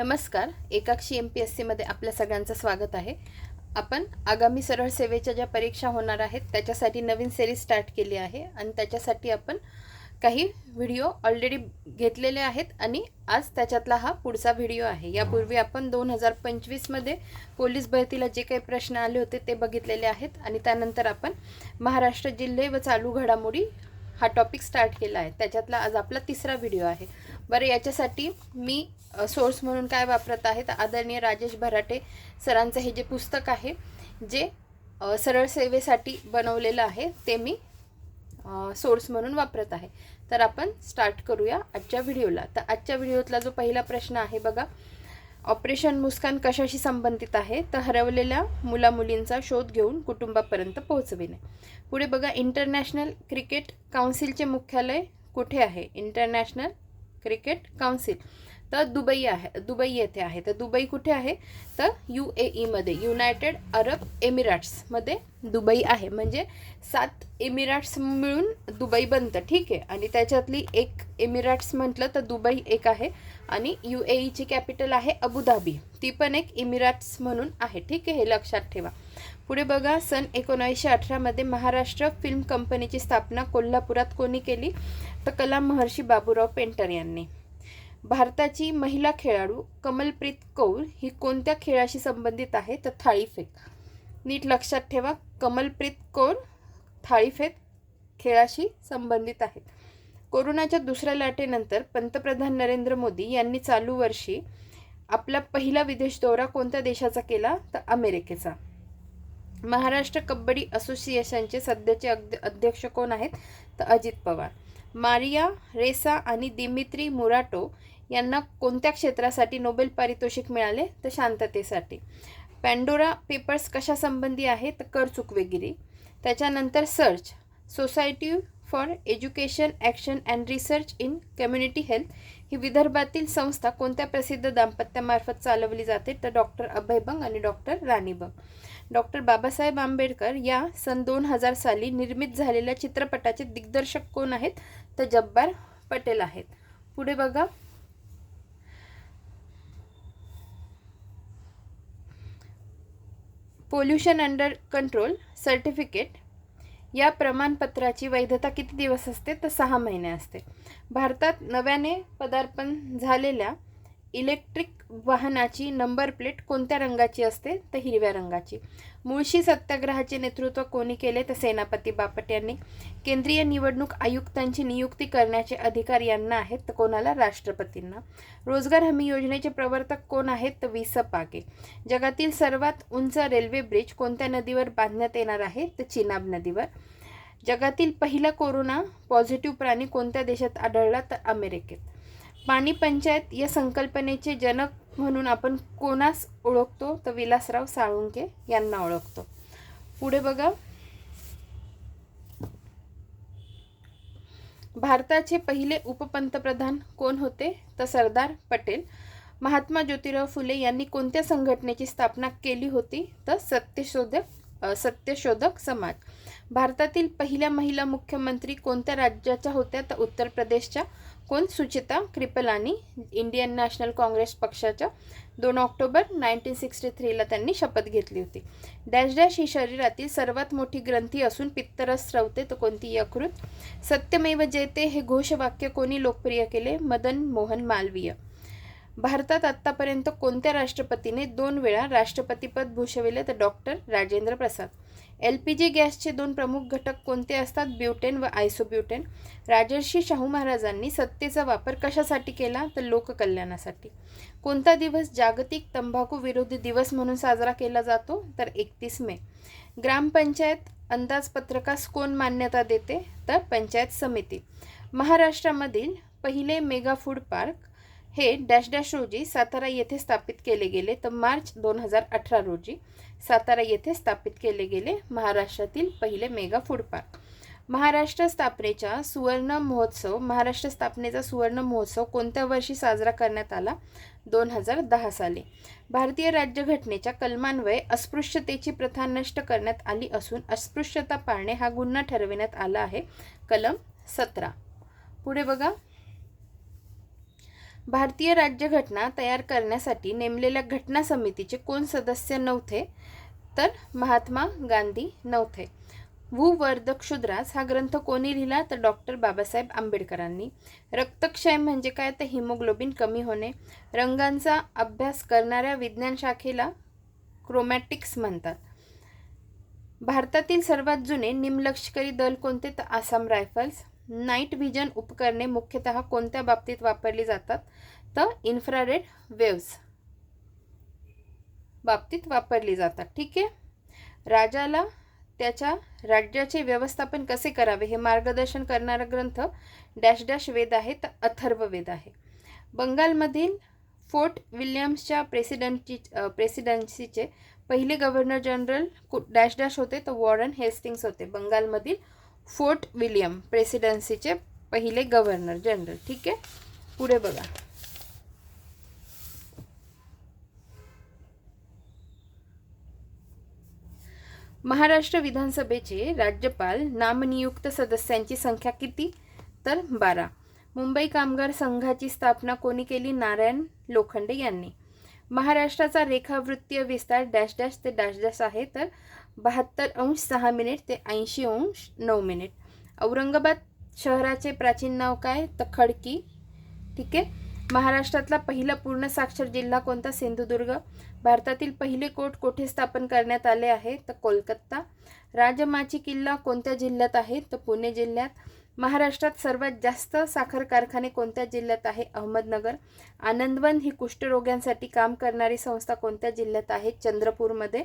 नमस्कार एकाक्षी M P S सीमध्ये आपल्या सगळ्यांचं स्वागत आहे. आपण आगामी सरळ सेवेच्या ज्या परीक्षा होणार आहेत त्याच्यासाठी नवीन सिरीज स्टार्ट केली आहे आणि त्याच्यासाठी आपण काही व्हिडिओ ऑलरेडी घेतलेले आहेत आणि आज त्याच्यातला हा पुढचा व्हिडिओ आहे. यापूर्वी आपण दोन हजार पंचवीसमध्ये पोलीस भरतीला जे काही प्रश्न आले होते ते बघितलेले आहेत आणि त्यानंतर आपण महाराष्ट्र जिल्हे व चालू घडामोडी हा टॉपिक स्टार्ट केला आहे. त्याच्यातला आज आपला तिसरा व्हिडिओ आहे. बरं याच्यासाठी मी सोर्स म्हणून काय वापरत आहे तर आदरणीय राजेश भराटे सरांचं हे जे पुस्तक आहे जे सरळ सेवेसाठी बनवलेलं आहे ते मी सोर्स म्हणून वापरत आहे. तर आपण स्टार्ट करूया आजच्या व्हिडिओला तर आजच्या व्हिडिओतला जो पहिला प्रश्न आहे बघा ऑपरेशन मुस्कान कशाशी संबंधित आहे? तर हरवलेल्या मुलामुलींचा शोध घेऊन कुटुंबापर्यंत पोहोचविणे. पुढे बघा इंटरनॅशनल क्रिकेट काउन्सिलचे मुख्यालय कुठे आहे? International cricket council. तर दुबई आहे दुबई येथे आहे. तर दुबई कुठे आहे? तर यू ए ईमध्ये युनायटेड अरब एमिराट्समध्ये दुबई आहे. म्हणजे सात एमिराट्स मिळून दुबई बनतं. ठीक आहे? आणि त्याच्यातली एक एमिराट्स म्हटलं तर दुबई एक आहे. आणि यू ए ईची कॅपिटल आहे अबुधाबी ती पण एक इमिराट्स म्हणून आहे. ठीक आहे? हे लक्षात ठेवा. पुढे बघा सन एकोणावीसशे अठरामध्ये महाराष्ट्र फिल्म कंपनीची स्थापना कोल्हापुरात कोणी केली? तर कलाम महर्षी बाबूराव पेंटर यांनी. भारताची महिला खेळाडू कमलप्रीत कौर ही कोणत्या खेळाशी संबंधित आहे? तर थाळीफेक नीट लक्षात ठेवा कमलप्रीत कौर थाळीफेक खेळाशी संबंधित आहेत कोरोनाच्या दुसऱ्या लाटेनंतर पंतप्रधान नरेंद्र मोदी यांनी चालू वर्षी आपला पहिला विदेश दौरा कोणत्या देशाचा केला? तर अमेरिकेचा. महाराष्ट्र कबड्डी असोसिएशनचे सध्याचे अध्यक्ष कोण आहेत? तर अजित पवार. मारिया रेसा आणि दिमित्री मुराटो यांना कोणत्या क्षेत्रासाठी नोबेल पारितोषिक मिळाले? तर शांततेसाठी. पॅन्डोरा पेपर्स कशासंबंधी आहे तर कर चुकवेगिरी. त्याच्यानंतर search society for education action and research in community health ही विदर्भातील संस्था कोणत्या प्रसिद्ध दाम्पत्यामार्फत चालवली जाते? तर डॉक्टर अभय बंग आणि डॉक्टर राणी बंग डॉक्टर बाबासाहेब आंबेडकर या सन दोन हजार साली निर्मित झालेल्या चित्रपटाचे दिग्दर्शक कोण आहेत? तर जब्बार पटेल आहेत. पुढे बघा. पोल्युशन अंडर कंट्रोल सर्टिफिकेट या प्रमाणपत्राची वैधता किती दिवस असते? तर सहा महिने असते. भारतात नव्याने पदार्पण झालेल्या इलेक्ट्रिक वाहनाची नंबर प्लेट कोणत्या रंगाची असते? तर हिरव्या रंगाची. मुळशी सत्याग्रहाचे नेतृत्व कोणी केले? तर सेनापती बापट यांनी. केंद्रीय निवडणूक आयुक्तांची नियुक्ती करण्याचे अधिकार यांना आहेत तर कोणाला? राष्ट्रपतींना. रोजगार हमी योजनेचे प्रवर्तक कोण आहेत? तर वि स पागे जगातील सर्वात उंच रेल्वे ब्रिज कोणत्या नदीवर बांधण्यात येणार आहे? तर चिनाब नदीवर. जगातील पहिला कोरोना पॉझिटिव्ह प्राणी कोणत्या देशात आढळला? तर अमेरिकेत. पाणी पंचायत या संकल्पनेचे जनक म्हणून आपण कोणास ओळखतो? तर विलासराव साळुंके यांना ओळखतो. पुढे बघा. भारताचे पहिले उपपंतप्रधान कोण होते? तर सरदार पटेल. महात्मा ज्योतिराव फुले यांनी कोणत्या संघटनेची स्थापना केली होती? तर सत्यशोधक सत्यशोधक समाज. भारतातील पहिल्या महिला मुख्यमंत्री कोणत्या राज्याच्या होत्या? तर उत्तर प्रदेशच्या. कोण? Sucheta Kripalani Indian National Congress पक्षाच्या दोन ऑक्टोबर नाईन्टीन सिक्स्टी थ्रीला त्यांनी शपथ घेतली होती. डॅश डॅश ही शरीरातील सर्वात मोठी ग्रंथी असून पित्तरस स्रवते तर कोणती? यकृत. सत्यमेव जयते हे घोषवाक्य कोणी लोकप्रिय केले? मदन मोहन मालवीय. भारतात आत्तापर्यंत कोणत्या राष्ट्रपतीने दोन वेळा राष्ट्रपतीपद भूषविले? तर doctor Rajendra Prasad. L P G गॅसचे दोन प्रमुख घटक कोणते असतात? ब्युटेन व आयसोब्युटेन. राजर्षी शाहू महाराजांनी सत्तेचा वापर कशासाठी केला? तर लोककल्याणासाठी. कोणता दिवस जागतिक तंबाखू विरोधी दिवस म्हणून साजरा केला जातो? तर एकतीस मे. ग्रामपंचायत अंदाजपत्रकास कोण मान्यता देते? तर पंचायत समिती. महाराष्ट्रामधील पहिले मेगा फूड पार्क हे डॅश डॅश रोजी सातारा येथे स्थापित केले गेले. तर मार्च दोन हजार अठरा रोजी सातारा येथे स्थापित केले गेले महाराष्ट्रातील पहिले मेगा फूड पार्क. महाराष्ट्र स्थापनेच्या सुवर्ण महोत्सव महाराष्ट्र स्थापनेचा सुवर्ण महोत्सव कोणत्या वर्षी साजरा करण्यात आला? दोन हजार दहा साली. भारतीय राज्यघटनेच्या कलमान्वये अस्पृश्यतेची प्रथा नष्ट करण्यात आली असून अस्पृश्यता पाळणे हा गुन्हा ठरविण्यात आला आहे. कलम सतरा. पुढे बघा. भारतीय राज्यघटना तयार करण्यासाठी नेमलेल्या घटना समितीचे कोण सदस्य नव्हते तर महात्मा गांधी नव्हते. भूवर्ध क्षुद्रास हा ग्रंथ कोणी लिहिला तर डॉक्टर बाबासाहेब आंबेडकरांनी. रक्तक्षय म्हणजे काय? तर हिमोग्लोबिन कमी होणे. रंगांचा अभ्यास करणाऱ्या विज्ञान शाखेला क्रोमॅटिक्स म्हणतात. भारतातील सर्वात जुने निमलष्करी दल कोणते? तर आसाम रायफल्स. नाईट व्हिजन उपकरणे मुख्यतः कोणत्या बाबतीत वापरली जातात? तर इन्फ्रारेड वेव्स बाबतीत वापरली जातात. ठीक आहे? राजाला त्याच्या राज्याचे व्यवस्थापन कसे करावे? हे मार्गदर्शन करणारा ग्रंथ डॅश डॅश वेद आहे तर अथर्व वेद आहे. बंगालमधील फोर्ट विल्यम्सच्या प्रेसिडेंटची प्रेसिडेन्सीचे पहिले गव्हर्नर जनरल डॅश डॅश होते तर वॉरन हेस्टिंग्स होते. बंगालमधील फोर्ट विलियम प्रेसिडेन्सीचे पहिले गव्हर्नर जनरल. ठीक आहे? पुढे बघा. महाराष्ट्र विधानसभेचे राज्यपाल नामनियुक्त सदस्यांची संख्या किती? तर बारा. मुंबई कामगार संघाची स्थापना कोणी केली? नारायण लोखंडे यांनी. महाराष्ट्राचा रेखावृत्तीय विस्तार डॅश डॅश ते डॅश डॅश आहे तर बहात्तर अंश सहा मिनिट ते ऐंशी अंश नऊ मिनिट. औरंगाबाद शहराचे प्राचीन नाव काय? तर खडकी. ठीक आहे? महाराष्ट्रातला पहिला पूर्ण साक्षर जिल्हा कोणता? सिंधुदुर्ग. भारतातील पहिले कोट कोठे स्थापन करण्यात आले आहे? तर कोलकाता. राजमाची किल्ला कोणत्या जिल्ह्यात आहे? तर पुणे जिल्ह्यात. महाराष्ट्रात सर्वात जास्त साखर कारखाने कोणत्या जिल्ह्यात आहे? अहमदनगर. आनंदवन ही कुष्ठरोग्यांसाठी काम करणारी संस्था कोणत्या जिल्ह्यात आहे? चंद्रपूरमध्ये.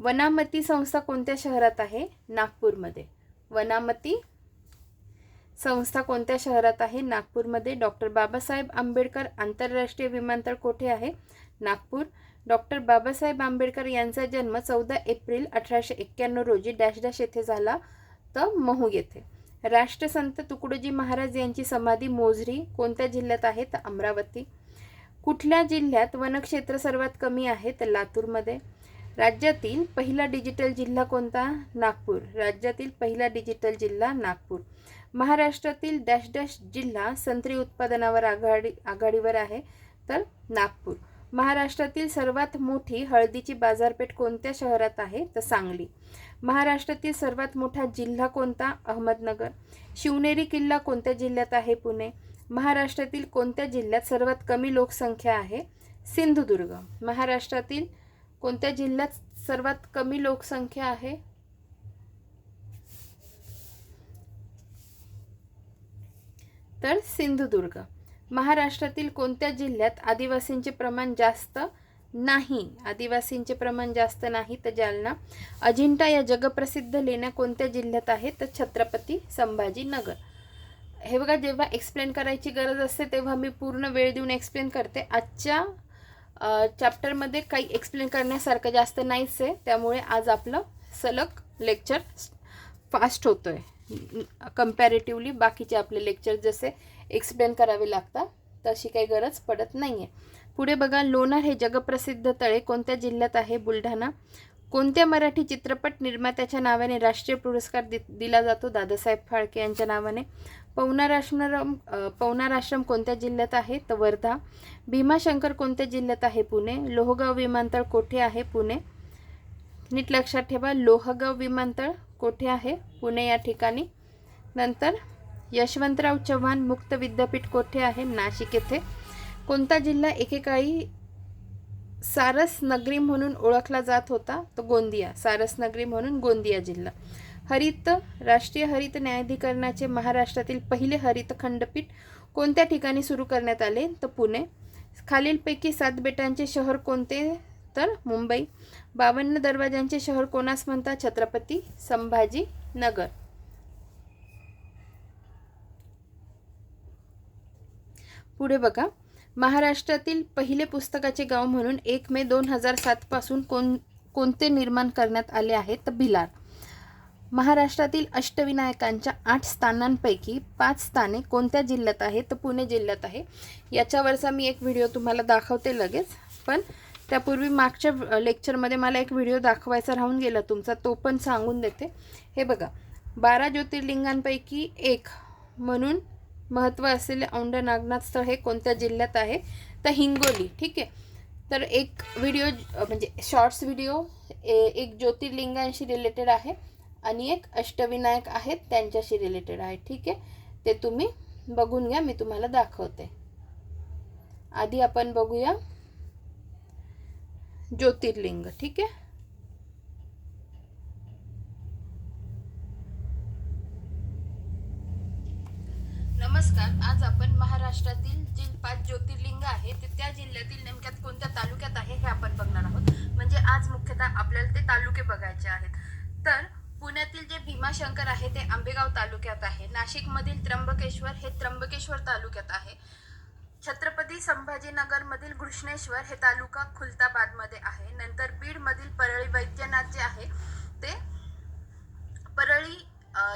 वनामती संस्था कोणत्या शहरात आहे? नागपूरमध्ये. वनामती संस्था कोणत्या शहरात आहे? नागपूरमध्ये. डॉक्टर बाबासाहेब आंबेडकर आंतरराष्ट्रीय विमानतळ कोठे आहे? नागपूर. डॉक्टर बाबासाहेब आंबेडकर यांचा जन्म चौदा एप्रिल अठराशे एक्क्याण्णव रोजी डॅश डॅश येथे झाला. तर महू येथे. राष्ट्रसंत तुकडोजी महाराज यांची समाधी मोझरी कोणत्या जिल्ह्यात आहे? तर अमरावती. कुठल्या जिल्ह्यात वनक्षेत्र सर्वात कमी आहे? तर लातूरमध्ये. राज्यातील पहिला डिजिटल जिल्हा कोणता? नागपूर. राज्यातील पहिला डिजिटल जिल्हा नागपूर. महाराष्ट्रातील डॅश डॅश जिल्हा संत्री उत्पादनावर आघाडी आघाडीवर आहे तर नागपूर. महाराष्ट्रातील सर्वात मोठी हळदीची बाजारपेठ कोणत्या शहरात आहे? तर सांगली. महाराष्ट्रातील सर्वात मोठा जिल्हा कोणता? अहमदनगर. शिवनेरी किल्ला कोणत्या जिल्ह्यात आहे? पुणे. महाराष्ट्रातील कोणत्या जिल्ह्यात सर्वात कमी लोकसंख्या आहे? सिंधुदुर्ग. महाराष्ट्रातील कोणत्या जिल्ह्यात सर्वात कमी लोकसंख्या आहे? तर सिंधुदुर्ग. महाराष्ट्रातील कोणत्या जिल्ह्यात आदिवासींचे प्रमाण जास्त नाही? आदिवासींचे प्रमाण जास्त नाही तर जालना. अजिंठा या जगप्रसिद्ध लेण्या कोणत्या जिल्ह्यात आहेत? तर छत्रपती संभाजीनगर. हे बघा जेव्हा एक्सप्लेन करायची गरज असते तेव्हा मी पूर्ण वेळ देऊन एक्सप्लेन करते. आजच्या चॅप्टरमध्ये काही एक्सप्लेन करण्यासारखं जास्त नाहीच आहे. त्यामुळे आज आपलं सलग लेक्चर फास्ट होतो आहे कम्पॅरेटिव्हली बाकीचे आपले लेक्चर जसे एक्सप्लेन करावे लागतात तशी काही गरज पडत नाही आहे पुढे बघा लोणार हे जगप्रसिद्ध तळे कोणत्या जिल्ह्यात आहे? बुलढाणा. कोणत्या मराठी चित्रपट निर्मात्याच्या नावाने राष्ट्रीय पुरस्कार दि दिला जातो? दादासाहेब फाळके यांच्या नावाने. पवनार आश्रम पवनार आश्रम कोणत्या जिल्ह्यात आहे? तर वर्धा. भीमाशंकर कोणत्या जिल्ह्यात आहे? पुणे. लोहगाव विमानतळ कोठे आहे? पुणे. नीट लक्षात ठेवा लोहगाव विमानतळ कोठे आहे? पुणे या ठिकाणी. नंतर यशवंतराव चव्हाण मुक्त विद्यापीठ कोठे आहे? नाशिक येथे. कोणता जिल्हा एकेकाळी सारस नगरी म्हणून ओळखला जात होता? तो गोंदिया सारस नगरी म्हणून गोंदिया जिल्हा. हरित राष्ट्रीय हरित न्यायाधिकरणाचे महाराष्ट्रातील पहिले हरित खंडपीठ कोणत्या ठिकाणी सुरू करण्यात आले? तर पुणे. खालीलपैकी सात बेटांचे शहर कोणते? उत्तर मुंबई. बावन्न दरवाज्यांचे शहर कोणास म्हणतात? छत्रपती संभाजी नगर. पुढे बघा. महाराष्ट्रातील पहिले पुस्तकाचे गाव म्हणून एक मे दोन हजार सातपासून कोण कोणते निर्माण करण्यात आले आहे तर भिलार. महाराष्ट्रातील अष्टविनायकांच्या आठ स्थानांपैकी पाच स्थाने कोणत्या जिल्ह्यात आहेत? तर पुणे जिल्ह्यात आहे. याच्यावरचा मी एक व्हिडिओ तुम्हाला दाखवते लगेच. पण त्यापूर्वी मागच्या लेक्चरमध्ये मला एक व्हिडिओ दाखवायचा राहून गेला तुमचा तो पण सांगून देते. हे बघा बारा ज्योतिर्लिंगांपैकी एक म्हणून महत्त्व असलेले औंढ नागनाथ स्थळ हे कोणत्या जिल्ह्यात आहे? तर हिंगोली ठीक आहे? तर एक व्हिडिओ म्हणजे शॉर्ट्स व्हिडिओ एक ज्योतिर्लिंगांशी रिलेटेड आहे आणि एक अष्टविनायक आहेत त्यांच्याशी रिलेटेड आहे ठीक आहे? ते तुम्ही बघून घ्या मी तुम्हाला दाखवते. आधी आपण बघूया. ज्योतिर्लिंग ठीक आहे? नमस्कार आज आपण महाराष्ट्रातील जे पाच ज्योतिर्लिंग आहे ते त्या जिल्ह्यातील नेमक्यात कोणत्या तालुक्यात आहे हे आपण बघणार आहोत. म्हणजे आज मुख्यतः आपल्याला ते तालुके बघायचे आहेत. तर पुण्यातील जे भीमाशंकर आहे ते आंबेगाव तालुक्यात आहे. नाशिकमधील त्र्यंबकेश्वर हे त्र्यंबकेश्वर तालुक्यात आहे. छत्रपती संभाजीनगर मधील घृष्णेश्वर हे तालुका खुलताबादमध्ये आहे. नंतर बीड मधील परळी वैद्यनाथ जे आहे ते परळी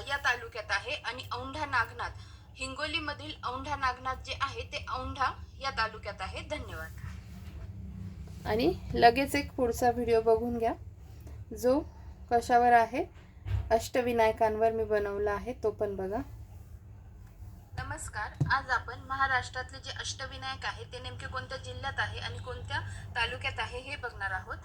या तालुक्यात आहे आणि औंढा नागनाथ हिंगोलीमधील औंढा नागनाथ जे आहे ते औंढा या तालुक्यात आहे. धन्यवाद. आणि लगेच एक पुढचा व्हिडिओ बघून घ्या. जो कशावर आहे अष्टविनायकांवर मी बनवला आहे तो पण बघा. नमस्कार आज आपण महाराष्ट्रातले जे अष्टविनायक आहे ते नेमके कोणत्या जिल्ह्यात आहे आणि कोणत्या तालुक्यात आहे हे बघणार आहोत.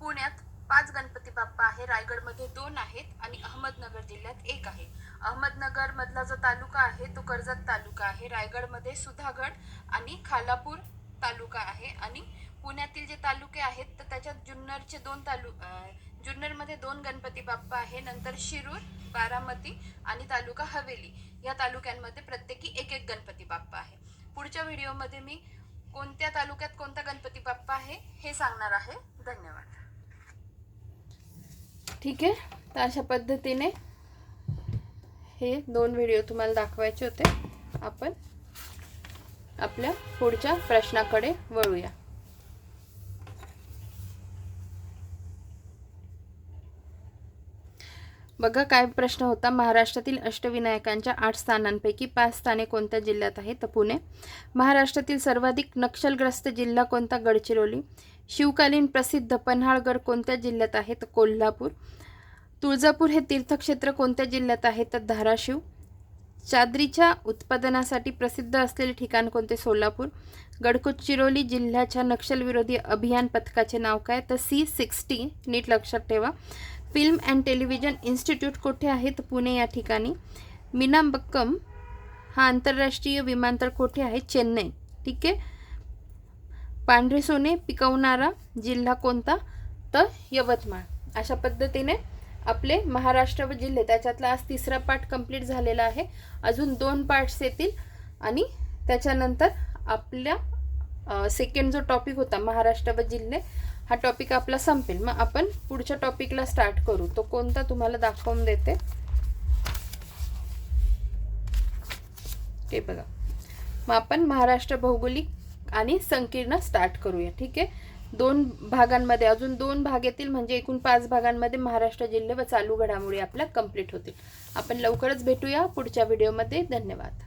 पुण्यात पाच गणपती बाप्पा आहे रायगडमध्ये दोन आहेत आणि अहमदनगर जिल्ह्यात एक आहे. अहमदनगर मधला जो तालुका आहे तो कर्जत तालुका आहे. रायगडमध्ये सुधागड आणि खालापूर तालुका आहे आणि पुण्यातील जे तालुके आहेत तर त्याच्यात जुन्नरचे दोन तालु जुन्नरमध्ये दोन गणपती बाप्पा आहे नंतर शिरूर बारामती आणि तालुका हवेली. या तालुक्यांमध्ये प्रत्येकी एक एक गणपती बाप्पा आहे. पुढच्या व्हिडिओमध्ये मी कोणत्या तालुक्यात कोणता गणपती बाप्पा आहे हे सांगणार आहे. धन्यवाद. ठीक आहे. तर अशा पद्धतीने हे दोन व्हिडिओ तुम्हाला दाखवायचे होते. आपण आपल्या पुढच्या प्रश्नाकडे वळूया. बघा काय प्रश्न होता. महाराष्ट्रातील अष्टविनायकांच्या आठ स्थानांपैकी पाच स्थाने कोणत्या जिल्ह्यात आहेत? तर पुणे. महाराष्ट्रातील सर्वाधिक नक्षलग्रस्त जिल्हा कोणता? गडचिरोली. शिवकालीन प्रसिद्ध पन्हाळगड कोणत्या जिल्ह्यात आहे तर कोल्हापूर. तुळजापूर हे तीर्थक्षेत्र कोणत्या जिल्ह्यात आहे? तर धाराशिव. चादरीच्या उत्पादनासाठी प्रसिद्ध असलेले ठिकाण कोणते? सोलापूर. गडचिरोली जिल्ह्याच्या नक्षलविरोधी अभियान पथकाचे नाव काय? तर सी सिक्स्टी. नीट लक्षात ठेवा. फिल्म अँड टेलिव्हिजन इन्स्टिट्यूट कुठे आहे तर पुणे या ठिकाणी. मीनांबक्कम हा आंतरराष्ट्रीय विमानतळ कुठे आहे? चेन्नई. ठीक आहे? पांढरे सोने पिकवणारा जिल्हा कोणता? तर यवतमाळ. अशा पद्धतीने आपले महाराष्ट्र व जिल्हे त्याच्यातला आज तिसरा पार्ट कंप्लीट झालेला आहे. अजून दोन पार्ट्स येतील आणि त्याच्यानंतर आपल्या सेकंड जो टॉपिक होता महाराष्ट्र व जिल्हे हा टॉपिक आपला संपेल. मग आपण पुढच्या टॉपिकला स्टार्ट करू. तो कोणता तुम्हाला दाखवून देते? ते बघा. मग आपण महाराष्ट्र भौगोलिक आणि संकीर्ण स्टार्ट करूया. ठीक आहे? दोन भागांमध्ये अजून दोन भाग येतील म्हणजे एकूण पाच भागांमध्ये महाराष्ट्र जिल्हे व चालू घडामोडी आपल्या कंप्लीट होतील. आपण लवकरच भेटूया पुढच्या व्हिडिओमध्ये धन्यवाद.